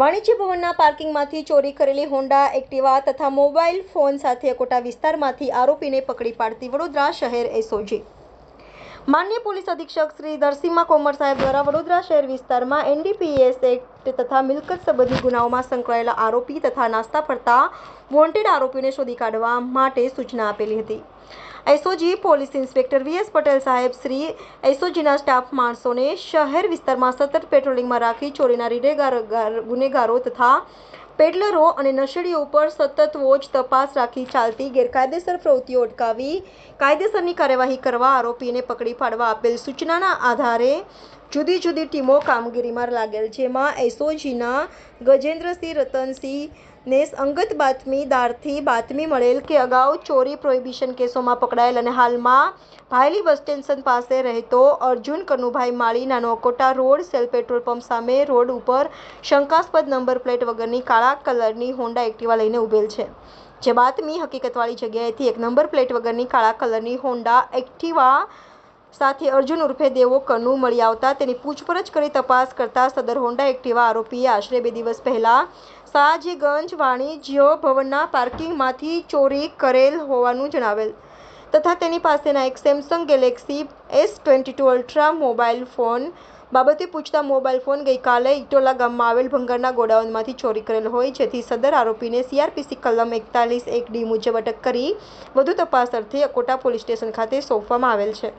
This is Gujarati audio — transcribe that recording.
વાણિજ્ય ભવનના પાર્કિંગમાંથી ચોરી કરેલી હોન્ડા, એક્ટિવા તથા મોબાઈલ ફોન સાથે અકોટા વિસ્તારમાંથી આરોપીને પકડી પાડતી વડોદરા શહેર એસઓજી. માન્ય પોલીસ અધિક્ષક શ્રી નરસિંહા કોમર સાહેબ દ્વારા વડોદરા શહેર વિસ્તારમાં એનડીપીએસ એક્ટ તથા મિલકત સંબંધી ગુનાઓમાં સંકળાયેલા આરોપી તથા નાસ્તા ફરતા વોન્ટેડ આરોપીને શોધી કાઢવા માટે સૂચના આપેલી હતી. SOG police inspector VS Patel સાહેબ શ્રી એસઓજીના સ્ટાફ માણસોને શહેર વિસ્તારમાં સતત પેટ્રોલિંગમાં રાખી ચોરીના રીઢેગાર ગુનેગારો તથા પેડલરો અને નશેડીઓ ઉપર સતત વોચ તપાસ રાખી ચાલતી ગેરકાયદેસર પ્રવૃત્તિઓ અટકાવી કાયદેસરની કાર્યવાહી કરવા આરોપીને પકડી પાડવા આપેલ સૂચનાના આધારે જુદી જુદી ટીમો કામગીરીમાં લાગેલ જેમાં એસઓજીના ગજેન્દ્રસિંહ રતનસિંહ ને અંગત બાતમીદારથી બાતમી મળેલ કે અગાઉ ચોરી પ્રોહિબિશન કેસોમાં પકડાયેલ અને હાલમાં ભાયલી બસ સ્ટેશન પાસે રહેતો Arjun Kanubhai Mali Nanokota road Shell petrol pump સામે રોડ ઉપર શંકાસ્પદ નંબર પ્લેટ વગરની કાળા કલરની હોન્ડા એક્ટિવા લઈને ઉભેલ છે. જે બાતમી હકીકતવાળી જગ્યાએથી એક નંબર પ્લેટ વગરની કાળા કલરની હોન્ડા એક્ટિવા સાથે અર્જુન ઉર્ફે દેવો કનુ મળી આવતા તેની પૂછપરછ કરી તપાસ કરતા સદર હોન્ડા એક્ટિવા આરોપીએ આશરે બે દિવસ પહેલા સાજીગંજ વાણિજ્ય ભવનના પાર્કિંગમાંથી ચોરી કરેલ હોવાનું જણાવેલ તથા તેની પાસેના એક Samsung Galaxy S twenty two Ultra mobile phone બાબતે પૂછતા મોબાઈલ ફોન ગઈકાલે ઇટોલા ગામમાં આવેલ ભંગારના ગોડાઉનમાંથી ચોરી કરેલ હોય જેથી સદર આરોપીને સીઆરપીસી કલમ એકતાલીસ એક ડી મુજબ અટક કરી વધુ તપાસ અર્થે અકોટા પોલીસ સ્ટેશન ખાતે સોંપવામાં આવેલ છે.